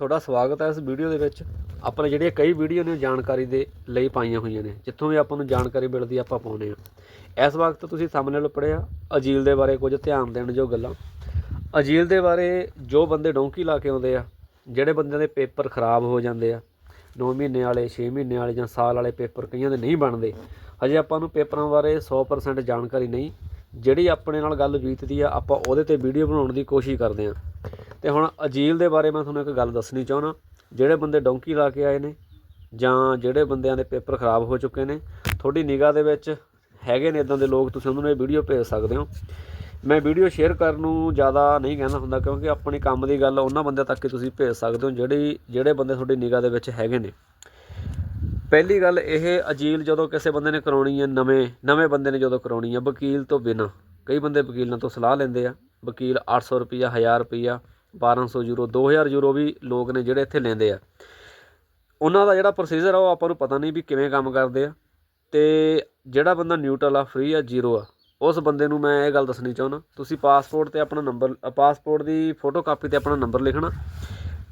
ਤੁਹਾਡਾ ਸਵਾਗਤ ਹੈ ਇਸ ਵੀਡੀਓ ਦੇ ਵਿੱਚ। ਆਪਾਂ ਨੇ ਜਿਹੜੀਆਂ ਕਈ ਵੀਡੀਓ ਨੇ ਜਾਣਕਾਰੀ ਦੇ ਲਈ ਪਾਈਆਂ ਹੋਈਆਂ ਨੇ। ਜਿੱਥੋਂ ਵੀ ਆਪਾਂ ਨੂੰ ਜਾਣਕਾਰੀ ਮਿਲਦੀ ਆਪਾਂ ਪਾਉਂਦੇ ਆ। ਇਸ ਵਕਤ ਤੁਸੀਂ ਸਾਹਮਣੇ ਪੜਿਆ ਅਜੀਲ ਦੇ ਬਾਰੇ ਕੁਝ ਧਿਆਨ ਦੇਣ ਜੋ ਗੱਲਾਂ। ਅਜੀਲ ਦੇ ਬਾਰੇ ਜੋ ਬੰਦੇ ਡੋਂਕੀ ਲਾ ਕੇ ਆਉਂਦੇ ਆ, ਜਿਹੜੇ ਬੰਦਿਆਂ ਦੇ ਪੇਪਰ ਖਰਾਬ ਹੋ ਜਾਂਦੇ ਆ 9 ਮਹੀਨੇ ਵਾਲੇ 6 ਮਹੀਨੇ ਵਾਲੇ ਜਾਂ ਸਾਲ ਵਾਲੇ ਪੇਪਰ ਕਈਆਂ ਦੇ ਨਹੀਂ ਬਣਦੇ, ਹਜੇ ਆਪਾਂ ਨੂੰ ਪੇਪਰਾਂ ਬਾਰੇ 100% ਜਾਣਕਾਰੀ ਨਹੀਂ। ਜਿਹੜੀ ਆਪਣੇ ਨਾਲ ਗੱਲ ਬੀਤਦੀ ਆ, ਆਪਾਂ ਉਹਦੇ ਤੇ ਵੀਡੀਓ ਬਣਾਉਣ ਦੀ ਕੋਸ਼ਿਸ਼ ਕਰਦੇ ਆ। ਤੇ ਹੁਣ ਅਜੀਲ ਦੇ ਬਾਰੇ ਮੈਂ ਤੁਹਾਨੂੰ ਇੱਕ ਗੱਲ ਦੱਸਣੀ ਚਾਹੁੰਦਾ। ਜਿਹੜੇ ਬੰਦੇ ਡੌਂਕੀ ਲਾ ਕੇ ਆਏ ਨੇ ਜਾਂ ਜਿਹੜੇ ਬੰਦਿਆਂ ਦੇ ਪੇਪਰ ਖਰਾਬ ਹੋ ਚੁੱਕੇ ਨੇ, ਤੁਹਾਡੀ ਨਿਗਾਹ ਦੇ ਵਿੱਚ ਹੈਗੇ ਨੇ ਇਦਾਂ ਦੇ ਲੋਕ, ਤੁਸੀਂ ਉਹਨਾਂ ਨੂੰ ਇਹ ਵੀਡੀਓ ਭੇਜ ਸਕਦੇ ਹੋ। ਮੈਂ ਵੀਡੀਓ ਸ਼ੇਅਰ ਕਰਨ ਨੂੰ ਜ਼ਿਆਦਾ ਨਹੀਂ ਕਹਿੰਦਾ ਹੁੰਦਾ, ਕਿਉਂਕਿ ਆਪਣੇ ਕੰਮ ਦੀ ਗੱਲ ਉਹਨਾਂ ਬੰਦਿਆਂ ਤੱਕ ਹੀ ਤੁਸੀਂ ਭੇਜ ਸਕਦੇ ਹੋ, ਜਿਹੜੀ, ਜਿਹੜੇ ਬੰਦੇ ਤੁਹਾਡੀ ਨਿਗਾਹ ਦੇ ਵਿੱਚ ਹੈਗੇ ਨੇ। ਪਹਿਲੀ ਗੱਲ ਇਹ, ਅਜੀਲ ਜਦੋਂ ਕਿਸੇ ਬੰਦੇ ਨੇ ਕਰਾਉਣੀ ਹੈ ਨਵੇਂ ਨਵੇਂ ਬੰਦੇ ਨੇ ਜਦੋਂ ਕਰਾਉਣੀ ਹੈ ਵਕੀਲ ਤੋਂ ਬਿਨਾ, ਕਈ ਬੰਦੇ ਵਕੀਲਾਂ ਤੋਂ ਸਲਾਹ ਲੈਂਦੇ ਆ, ਵਕੀਲ 800 ਰੁਪਿਆ 1000 ਰੁਪਿਆ 1200 ਯੂਰੋ 2000 ਯੂਰੋ ਵੀ ਲੋਕ ਨੇ ਜਿਹੜੇ ਇੱਥੇ ਲੈਂਦੇ ਆ। ਉਹਨਾਂ ਦਾ ਜਿਹੜਾ ਪ੍ਰੋਸੀਜਰ ਆ, ਉਹ ਆਪਾਂ ਨੂੰ ਪਤਾ ਨਹੀਂ ਵੀ ਕਿਵੇਂ ਕੰਮ ਕਰਦੇ ਆ। ਤੇ ਜਿਹੜਾ ਬੰਦਾ ਨਿਊਟਰਲ ਆ ਫ੍ਰੀ ਆ ਜ਼ੀਰੋ ਆ, ਉਸ ਬੰਦੇ ਨੂੰ ਮੈਂ ਇਹ ਗੱਲ ਦੱਸਣੀ ਚਾਹੁੰਦਾ। ਤੁਸੀਂ ਪਾਸਪੋਰਟ ਤੇ ਆਪਣਾ ਨੰਬਰ ਪਾਸਪੋਰਟ ਦੀ ਫੋਟੋ ਕਾਪੀ ਤੇ ਆਪਣਾ ਨੰਬਰ ਲਿਖਣਾ।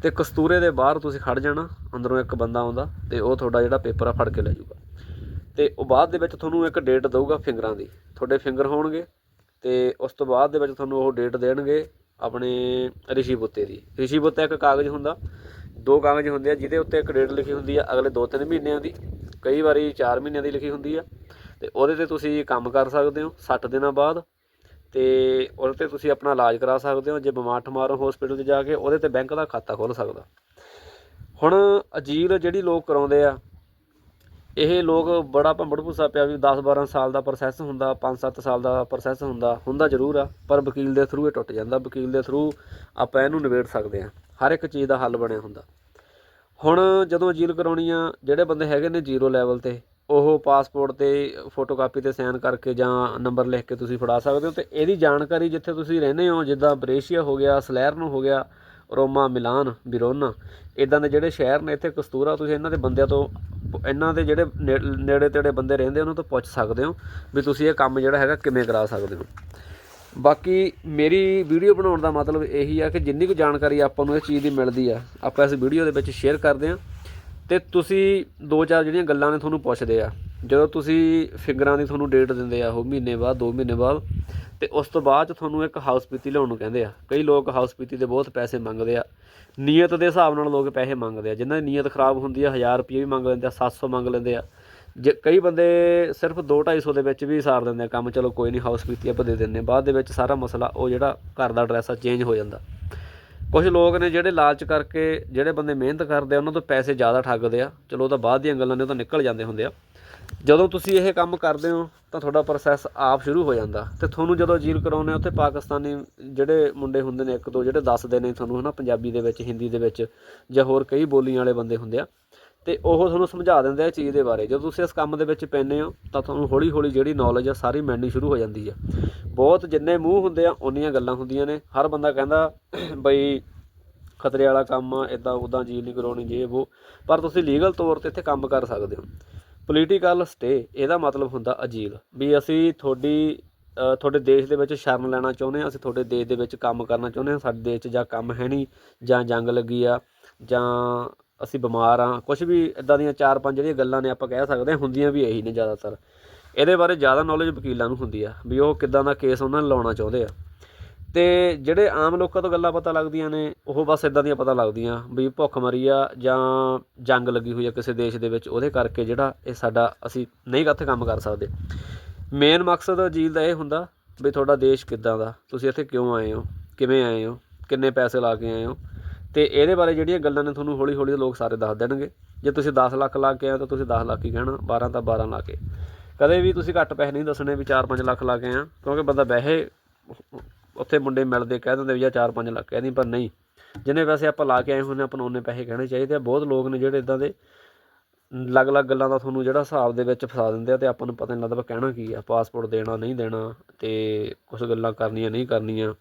ਤੇ ਕਸਤੂਰੇ ਦੇ ਬਾਹਰ ਤੁਸੀਂ ਖੜ ਜਾਣਾ, ਅੰਦਰੋਂ ਇੱਕ ਬੰਦਾ ਆਉਂਦਾ ਤੇ ਉਹ ਤੁਹਾਡਾ ਜਿਹੜਾ ਪੇਪਰ ਆ ਫੜ ਕੇ ਲੈ ਜਾਊਗਾ। ਤੇ ਉਹ ਬਾਅਦ ਦੇ ਵਿੱਚ ਤੁਹਾਨੂੰ ਇੱਕ ਡੇਟ ਦਊਗਾ ਫਿੰਗਰਾਂ ਦੀ। ਤੁਹਾਡੇ ਫਿੰਗਰ ਹੋਣਗੇ ਤੇ ਉਸ ਤੋਂ ਬਾਅਦ ਦੇ ਵਿੱਚ ਤੁਹਾਨੂੰ ਉਹ ਡੇਟ ਦੇਣਗੇ। ਆਪਣੇ ਰਿਸ਼ੀ ਬੁੱਤੇ ਦੀ। ਰਿਸ਼ੀ ਬੁੱਤਾ ਇੱਕ ਕਾਗਜ਼ ਹੁੰਦਾ, ਦੋ ਕਾਗਜ਼ ਹੁੰਦੇ ਆ, ਜਿਹਦੇ ਉੱਤੇ ਇੱਕ ਡੇਟ ਲਿਖੀ ਹੁੰਦੀ ਆ, ਅਗਲੇ 2-3 ਮਹੀਨਿਆਂ ਦੀ, ਕਈ ਵਾਰੀ 4 ਮਹੀਨਿਆਂ ਦੀ ਲਿਖੀ ਹੁੰਦੀ ਆ। ਤੇ ਉਹਦੇ ਤੇ ਤੁਸੀਂ ਕੰਮ ਕਰ ਸਕਦੇ ਹੋ 60 ਦਿਨਾਂ ਬਾਅਦ ਤੇ ਉਹਦੇ ਤੇ ਤੁਸੀਂ ਆਪਣਾ ਇਲਾਜ ਕਰਾ ਸਕਦੇ ਹੋ। ਜੇ ਬਿਮਾਰ ਠਮਾਰ ਹੋ ਹਸਪੀਟਲ 'ਚ ਜਾ ਕੇ, ਉਹਦੇ ਤੇ ਬੈਂਕ ਦਾ ਖਾਤਾ ਖੋਲ੍ਹ ਸਕਦਾ। ਹੁਣ ਅਜੀਲ ਜਿਹੜੀ ਲੋਕ ਕਰਾਉਂਦੇ ਆ ਇਹ ਲੋਕ ਬੜਾ ਭੰਬੜ ਭੂਸਾ ਪਿਆ ਵੀ 10 12 ਸਾਲ ਦਾ ਪ੍ਰੋਸੈਸ ਹੁੰਦਾ 5-7 ਸਾਲ ਦਾ ਪ੍ਰੋਸੈਸ ਹੁੰਦਾ ਹੁੰਦਾ ਜ਼ਰੂਰ ਆ, ਪਰ ਵਕੀਲ ਦੇ ਥਰੂ ਇਹ ਟੁੱਟ ਜਾਂਦਾ, ਵਕੀਲ ਦੇ ਥਰੂ ਆਪਾਂ ਇਹਨੂੰ ਨਿਬੇੜ ਸਕਦੇ ਆ ਹਰ ਇੱਕ ਚੀਜ਼ ਦਾ ਹੱਲ ਬਣਿਆ ਹੁੰਦਾ। ਹੁਣ ਜਦੋਂ ਅਜੀਲ ਕਰਾਉਣੀ ਆ, ਜਿਹੜੇ ਬੰਦੇ ਹੈਗੇ ਨੇ ਜ਼ੀਰੋ ਲੈਵਲ ਤੇ, ਉਹ ਪਾਸਪੋਰਟ ਤੇ ਫੋਟੋਕਾਪੀ ਤੇ ਸਾਈਨ ਕਰਕੇ ਜਾਂ ਨੰਬਰ ਲਿਖ ਕੇ ਤੁਸੀਂ ਫੜਾ ਸਕਦੇ ਹੋ, ਤੇ ਇਹਦੀ ਜਾਣਕਾਰੀ ਜਿੱਥੇ ਤੁਸੀਂ ਰਹਿੰਦੇ ਹੋ, ਜਿੱਦਾਂ ਬਰੇਸ਼ੀਆ ਹੋ ਗਿਆ ਸਲੈਰਨ ਹੋ ਗਿਆ, ਰੋਮਾ, ਮਿਲਾਨ ਬਿਰੋਨਾ ਇਦਾਂ ਦੇ ਜਿਹੜੇ ਸ਼ਹਿਰ ਨੇ ਇੱਥੇ ਕਸਤੂਰਾ, ਤੁਸੀਂ ਇਹਨਾਂ ਦੇ ਬੰਦਿਆਂ ਤੋਂ ਇਹਨਾਂ ਦੇ ਜਿਹੜੇ ਨੇ- ਨੇੜੇ ਤੇੜੇ ਬੰਦੇ ਰਹਿੰਦੇ ਉਹਨਾਂ ਤੋਂ ਪੁੱਛ ਸਕਦੇ ਹੋ ਵੀ ਤੁਸੀਂ ਇਹ ਕੰਮ ਜਿਹੜਾ ਹੈਗਾ ਕਿਵੇਂ ਕਰਾ ਸਕਦੇ ਹੋ। ਬਾਕੀ ਮੇਰੀ ਵੀਡੀਓ ਬਣਾਉਣ ਦਾ ਮਤਲਬ ਇਹੀ ਆ ਕਿ ਜਿੰਨੀ ਕੁ ਜਾਣਕਾਰੀ ਆਪਾਂ ਨੂੰ ਇਸ ਚੀਜ਼ ਦੀ ਮਿਲਦੀ ਆ, ਆਪਾਂ ਇਸ ਵੀਡੀਓ ਦੇ ਵਿੱਚ ਸ਼ੇਅਰ ਕਰਦੇ ਆ ਤੇ ਤੁਸੀਂ ਦੋ ਚਾਰ ਜਿਹੜੀਆਂ ਗੱਲਾਂ ਨੇ ਤੁਹਾਨੂੰ ਪੁੱਛਦੇ ਆ। ਜਦੋਂ ਤੁਸੀਂ ਫਿੰਗਰਾਂ ਦੀ ਤੁਹਾਨੂੰ ਡੇਟ ਦਿੰਦੇ ਆ, ਉਹ ਮਹੀਨੇ ਬਾਅਦ 2 ਮਹੀਨੇ ਬਾਅਦ ਤੇ ਉਸ ਤੋਂ ਬਾਅਦ ਚ ਤੁਹਾਨੂੰ ਇੱਕ ਹਾਊਸ ਪੀਤੀ ਲਿਆਉਣ ਨੂੰ ਕਹਿੰਦੇ ਆ। ਕਈ ਲੋਕ ਹਾਊਸ ਪੀਤੀ ਦੇ ਬਹੁਤ ਪੈਸੇ ਮੰਗਦੇ ਆ। ਨੀਅਤ ਦੇ ਹਿਸਾਬ ਨਾਲ ਲੋਕ ਪੈਸੇ ਮੰਗਦੇ ਆ। ਜਿਨ੍ਹਾਂ ਦੀ ਨੀਅਤ ਖਰਾਬ ਹੁੰਦੀ ਆ 1000 ਰੁਪਏ ਵੀ ਮੰਗ ਲੈਂਦੇ ਆ 700 ਮੰਗ ਲੈਂਦੇ ਆ। ਜੇ ਕਈ ਬੰਦੇ ਸਿਰਫ 2 250 ਦੇ ਵਿੱਚ ਵੀ ਸਾਰ ਦਿੰਦੇ ਆ ਕੰਮ, ਚਲੋ ਕੋਈ ਨਹੀਂ ਹਾਊਸ ਪੀਤੀ ਆਪਾਂ ਦੇ ਦਿੰਦੇ ਬਾਅਦ ਦੇ ਵਿੱਚ ਸਾਰਾ ਮਸਲਾ ਉਹ ਜਿਹੜਾ ਘਰ ਦਾ ਐਡਰੈਸ ਆ ਚੇਂਜ ਹੋ ਜਾਂਦਾ। ਕੁਝ ਲੋਕ ਨੇ ਜਿਹੜੇ ਲਾਲਚ ਕਰਕੇ ਜਿਹੜੇ ਬੰਦੇ ਮਿਹਨਤ ਕਰਦੇ ਆ, ਉਹਨਾਂ ਤੋਂ ਪੈਸੇ ਜ਼ਿਆਦਾ ਠੱਗਦੇ ਆ। ਚਲੋ ਉਹ ਤਾਂ ਬਾਅਦ ਦੀਆਂ ਗੱਲਾਂ ਨੇ, ਉਹ ਤਾਂ ਨਿਕਲ ਜਾਂਦੇ ਹੁੰਦੇ ਆ। ਜਦੋਂ ਤੁਸੀਂ ਇਹ ਕੰਮ ਕਰਦੇ ਹੋ, ਤਾਂ ਤੁਹਾਡਾ ਪ੍ਰੋਸੈਸ ਆਪ ਸ਼ੁਰੂ ਹੋ ਜਾਂਦਾ। ਤੇ ਤੁਹਾਨੂੰ ਜਦੋਂ ਅਜੀਲ ਕਰਾਉਂਦੇ ਹੋ, ਉੱਥੇ ਪਾਕਿਸਤਾਨੀ ਜਿਹੜੇ ਮੁੰਡੇ ਹੁੰਦੇ ਨੇ, ਇੱਕ ਦੋ ਜਿਹੜੇ ਦੱਸਦੇ ਨੇ ਤੁਹਾਨੂੰ, ਹਨਾ, ਪੰਜਾਬੀ ਦੇ ਵਿੱਚ, ਹਿੰਦੀ ਦੇ ਵਿੱਚ, ਜਾਂ ਹੋਰ ਕਈ ਬੋਲੀਆਂ ਵਾਲੇ ਬੰਦੇ ਹੁੰਦੇ ਆ, ਤੇ ਉਹ ਤੁਹਾਨੂੰ ਸਮਝਾ ਦਿੰਦੇ ਆ ਇਹ ਚੀਜ਼ ਦੇ ਬਾਰੇ। ਜਦੋਂ ਤੁਸੀਂ ਇਸ ਕੰਮ ਦੇ ਵਿੱਚ ਪੈਂਦੇ ਹੋ, ਤਾਂ ਤੁਹਾਨੂੰ ਹੌਲੀ ਹੌਲੀ ਜਿਹੜੀ ਨੌਲੇਜ ਆ, ਸਾਰੀ ਮਿਲਣੀ ਸ਼ੁਰੂ ਹੋ ਜਾਂਦੀ ਆ। ਬਹੁਤ ਜਿੰਨੇ ਮੂੰਹ ਹੁੰਦੇ ਆ, ਉਨੀਆਂ ਗੱਲਾਂ ਹੁੰਦੀਆਂ ਨੇ। ਹਰ ਬੰਦਾ ਕਹਿੰਦਾ, ਬਈ ਖਤਰੇ ਵਾਲਾ ਕੰਮ ਆ ਇਦਾਂ ਉਦਾਂ ਜੀਲ ਨਹੀਂ ਕਰਾਉਣੀ, ਜੇ ਉਹ ਪਰ ਤੁਸੀਂ ਲੀਗਲ ਤੌਰ ਤੇ ਇੱਥੇ ਕੰਮ ਕਰ ਸਕਦੇ ਹੋ। ਪੋਲੀਟੀਕਲ ਸਟੇ ਇਹਦਾ ਮਤਲਬ ਹੁੰਦਾ ਅਜੀਲ। ਵੀ ਅਸੀਂ ਤੁਹਾਡੀ ਤੁਹਾਡੇ ਦੇਸ਼ ਦੇ ਵਿੱਚ ਸ਼ਰਨ ਲੈਣਾ ਚਾਹੁੰਦੇ ਹਾਂ, ਅਸੀਂ ਤੁਹਾਡੇ ਦੇਸ਼ ਦੇ ਵਿੱਚ ਕੰਮ ਕਰਨਾ ਚਾਹੁੰਦੇ ਹਾਂ, ਸਾਡੇ ਦੇਸ਼ 'ਚ ਜਾਂ ਕੰਮ ਹੈ ਨਹੀਂ, ਜਾਂ ਜੰਗ ਲੱਗੀ ਆ, ਜਾਂ ਅਸੀਂ ਬਿਮਾਰ ਆ ਕੁਝ ਵੀ ਇਦਾਂ ਦੀਆਂ ਚਾਰ ਪੰਜ ਜਿਹੜੀਆਂ ਗੱਲਾਂ ਨੇ ਆਪਾਂ ਕਹਿ ਸਕਦੇ ਹਾਂ, ਹੁੰਦੀਆਂ ਵੀ ਇਹੀ ਨੇ ਜ਼ਿਆਦਾਤਰ। ਇਹਦੇ ਬਾਰੇ ਜ਼ਿਆਦਾ ਨੌਲੇਜ ਵਕੀਲਾਂ ਨੂੰ ਹੁੰਦੀ ਆ, ਵੀ ਉਹ ਕਿੱਦਾਂ ਦਾ ਕੇਸ ਉਹਨਾਂ ਨੇ ਲਾਉਣਾ ਚਾਹੁੰਦੇ ਆ। ਅਤੇ ਜਿਹੜੇ ਆਮ ਲੋਕਾਂ ਤੋਂ ਗੱਲਾਂ ਪਤਾ ਲੱਗਦੀਆਂ ਨੇ, ਉਹ ਬਸ ਇੱਦਾਂ ਦੀਆਂ ਪਤਾ ਲੱਗਦੀਆਂ ਵੀ ਭੁੱਖ ਮਰੀ ਆ ਜਾਂ ਜੰਗ ਲੱਗੀ ਹੋਈ ਆ ਕਿਸੇ ਦੇਸ਼ ਦੇ ਵਿੱਚ, ਉਹਦੇ ਕਰਕੇ ਜਿਹੜਾ ਇਹ ਸਾਡਾ, ਅਸੀਂ ਨਹੀਂ ਇੱਥੇ ਕੰਮ ਕਰ ਸਕਦੇ। ਮੇਨ ਮਕਸਦ ਅਜੀਲ ਦਾ ਇਹ ਹੁੰਦਾ ਵੀ ਤੁਹਾਡਾ ਦੇਸ਼ ਕਿੱਦਾਂ ਦਾ, ਤੁਸੀਂ ਇੱਥੇ ਕਿਉਂ ਆਏ ਹੋ, ਕਿਵੇਂ ਆਏ ਹੋ, ਕਿੰਨੇ ਪੈਸੇ ਲਾ ਕੇ ਆਏ ਹੋ, ਤੇ ਇਹਦੇ ਬਾਰੇ ਜਿਹੜੀਆਂ ਗੱਲਾਂ ਨੇ ਤੁਹਾਨੂੰ ਹੌਲੀ ਹੌਲੀ ਲੋਕ ਸਾਰੇ ਦੱਸ ਦੇਣਗੇ। ਜੇ ਤੁਸੀਂ 10 ਲੱਖ ਲਾ ਕੇ ਆਏ ਹੋ ਤਾਂ ਤੁਸੀਂ 10 ਲੱਖ ਹੀ ਕਹਿਣਾ 12 ਤਾਂ 12 ਲਾ ਕੇ। ਕਦੇ ਵੀ ਤੁਸੀਂ ਘੱਟ ਪੈਸੇ ਨਹੀਂ ਦੱਸਣੇ ਵੀ 4-5 ਲੱਖ ਲਾ ਕੇ ਆਏ ਕਿਉਂਕਿ ਬੰਦਾ ਵੈਸੇ ਉੱਥੇ ਮੁੰਡੇ ਮਿਲਦੇ ਕਹਿ ਦਿੰਦੇ ਵੀ ਜਾਂ 4-5 ਲੱਖ ਕਹਿੰਦੀ ਪਰ ਨਹੀਂ। ਜਿੰਨੇ ਪੈਸੇ ਆਪਾਂ ਲਾ ਕੇ ਆਏ ਹੁੰਦੇ ਆਪਾਂ ਨੂੰ ਉਹਨੇ ਪੈਸੇ ਕਹਿਣੇ ਚਾਹੀਦੇ ਆ। ਬਹੁਤ ਲੋਕ ਨੇ ਜਿਹੜੇ ਇਦਾਂ ਦੇ ਅਲੱਗ-ਅਲੱਗ ਗੱਲਾਂ ਦਾ ਤੁਹਾਨੂੰ ਜਿਹੜਾ ਹਿਸਾਬ ਦੇ ਵਿੱਚ ਫਸਾ ਦਿੰਦੇ ਆ ਤੇ ਆਪਾਂ ਨੂੰ ਪਤਾ ਨਹੀਂ ਲੱਗਦਾ ਕਹਿਣਾ ਕੀ ਆ। ਪਾਸਪੋਰਟ ਦੇਣਾ, ਨਹੀਂ ਦੇਣਾ ਤੇ ਕੁਝ ਗੱਲਾਂ ਕਰਨੀਆਂ, ਨਹੀਂ ਕਰਨੀਆਂ।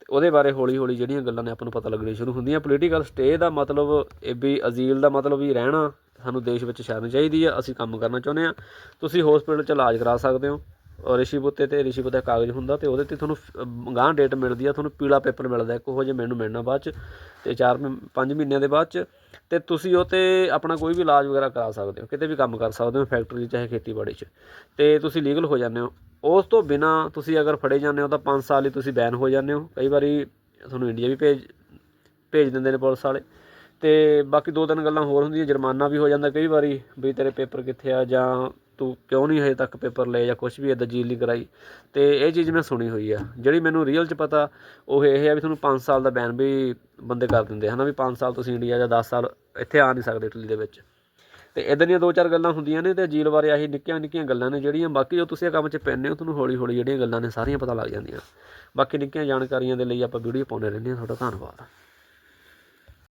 ਤੇ ਉਹਦੇ ਬਾਰੇ ਹੌਲੀ-ਹੌਲੀ ਜਿਹੜੀਆਂ ਗੱਲਾਂ ਨੇ ਆਪਾਂ ਨੂੰ ਪਤਾ ਲੱਗਣੀ ਸ਼ੁਰੂ ਹੁੰਦੀਆਂ। ਪੋਲੀਟੀਕਲ ਸਟੇ ਦਾ ਮਤਲਬ ਇਹ ਵੀ ਅਜ਼ੀਲ ਦਾ ਮਤਲਬ ਵੀ ਰਹਿਣਾ ਸਾਨੂੰ ਦੇਸ਼ ਵਿੱਚ ਸ਼ਰਨ ਚਾਹੀਦੀ ਆ। ਅਸੀਂ ਕੰਮ ਕਰਨਾ ਚਾਹੁੰਦੇ ਆ। ਤੁਸੀਂ ਹਸਪੀਟਲ 'ਚ ਇਲਾਜ ਕਰਾ ਸਕਦੇ ਹੋ। ਰਿਸ਼ੀਪੁੱਤੇ ਤੇ ਰਿਸ਼ੀਪੁੱਤੇ ਕਾਗਜ਼ ਹੁੰਦਾ ਤੇ ਉਹਦੇ ਤੇ ਤੁਹਾਨੂੰ ਗਾਂ ਡੇਟ ਮਿਲਦੀ ਆ, ਤੁਹਾਨੂੰ ਪੀਲਾ ਪੇਪਰ ਮਿਲਦਾ, ਇੱਕ ਉਹ ਜੇ ਮੈਨੂੰ ਮਿਲਣਾ ਬਾਅਦ ਚ, ਤੇ 4 5 ਮਹੀਨਿਆਂ ਦੇ ਬਾਅਦ ਚ, ਤੇ ਤੁਸੀਂ ਉਹ ਤੇ ਆਪਣਾ ਕੋਈ ਵੀ ਇਲਾਜ ਵਗੈਰਾ ਕਰਾ ਸਕਦੇ ਹੋ, ਕਿਤੇ ਵੀ ਕੰਮ ਕਰ ਸਕਦੇ ਹੋ ਫੈਕਟਰੀ ਚਾਹੇ ਖੇਤੀਬਾੜੀ 'ਚ, ਤੇ ਤੁਸੀਂ ਲੀਗਲ ਹੋ ਜਾਂਦੇ ਹੋ। ਉਸ ਤੋਂ ਬਿਨਾ ਤੁਸੀਂ ਅਗਰ ਫੜੇ ਜਾਂਦੇ ਹੋ ਤਾਂ 5 ਸਾਲ ਹੀ ਤੁਸੀਂ ਬੈਨ ਹੋ ਜਾਂਦੇ ਹੋ। ਕਈ ਵਾਰੀ ਤੁਹਾਨੂੰ ਇੰਡੀਆ ਵੀ ਭੇਜ ਭੇਜ ਦਿੰਦੇ ਨੇ ਪੁਲਿਸ ਵਾਲੇ। ਤੇ ਬਾਕੀ ਦੋ ਤਿੰਨ ਗੱਲਾਂ ਹੋਰ ਹੁੰਦੀਆਂ, ਜੁਰਮਾਨਾ ਵੀ ਹੋ ਜਾਂਦਾ ਕਈ ਵਾਰੀ, ਵੀ ਤੇਰੇ ਪੇਪਰ ਕਿੱਥੇ ਆ ਜਾਂ ਤੂੰ ਕਿਉਂ ਨਹੀਂ ਹਜੇ ਤੱਕ ਪੇਪਰ ਲਏ ਜਾਂ ਕੁਝ ਵੀ ਇਦਾਂ ਜੀਲ ਨਹੀਂ ਕਰਾਈ? ਤੇ ਇਹ ਚੀਜ਼ ਮੈਂ ਸੁਣੀ ਹੋਈ ਆ। ਜਿਹੜੀ ਮੈਨੂੰ ਰੀਅਲ 'ਚ ਪਤਾ, ਉਹ ਇਹ ਆ ਵੀ ਤੁਹਾਨੂੰ 5 ਸਾਲ ਦਾ ਬੈਨ ਵੀ ਬੰਦੇ ਕਰ ਦਿੰਦੇ ਹਨਾ? ਵੀ 5 ਸਾਲ ਤੁਸੀਂ ਇੰਡੀਆ ਜਾਂ 10 ਸਾਲ ਇੱਥੇ ਆ ਨਹੀਂ ਸਕਦੇ ਇਟਲੀ ਦੇ ਵਿੱਚ। ਤੇ ਇਦਾਂ ਦੀਆਂ ਦੋ ਚਾਰ ਗੱਲਾਂ ਹੁੰਦੀਆਂ ਨੇ ਤੇ ਜੀਲ ਬਾਰੇ ਆਹੀ ਨਿੱਕੀਆਂ ਨਿੱਕੀਆਂ ਗੱਲਾਂ ਨੇ ਜਿਹੜੀਆਂ, ਬਾਕੀ ਜੋ ਤੁਸੀਂ ਇਹ ਕੰਮ 'ਚ ਪੈਂਦੇ ਹੋ, ਤੁਹਾਨੂੰ ਹੌਲੀ ਹੌਲੀ ਜਿਹੜੀਆਂ ਗੱਲਾਂ ਨੇ ਸਾਰੀਆਂ ਪਤਾ ਲੱਗ ਜਾਂਦੀਆਂ। ਬਾਕੀ ਨਿੱਕੀਆਂ ਜਾਣਕਾਰੀਆਂ ਦੇ ਲਈ ਆਪਾਂ ਵੀਡੀਓ ਪਾਉਂਦੇ ਰਹਿੰਦੇ ਹਾਂ। ਤੁਹਾਡਾ ਧੰਨਵਾਦ।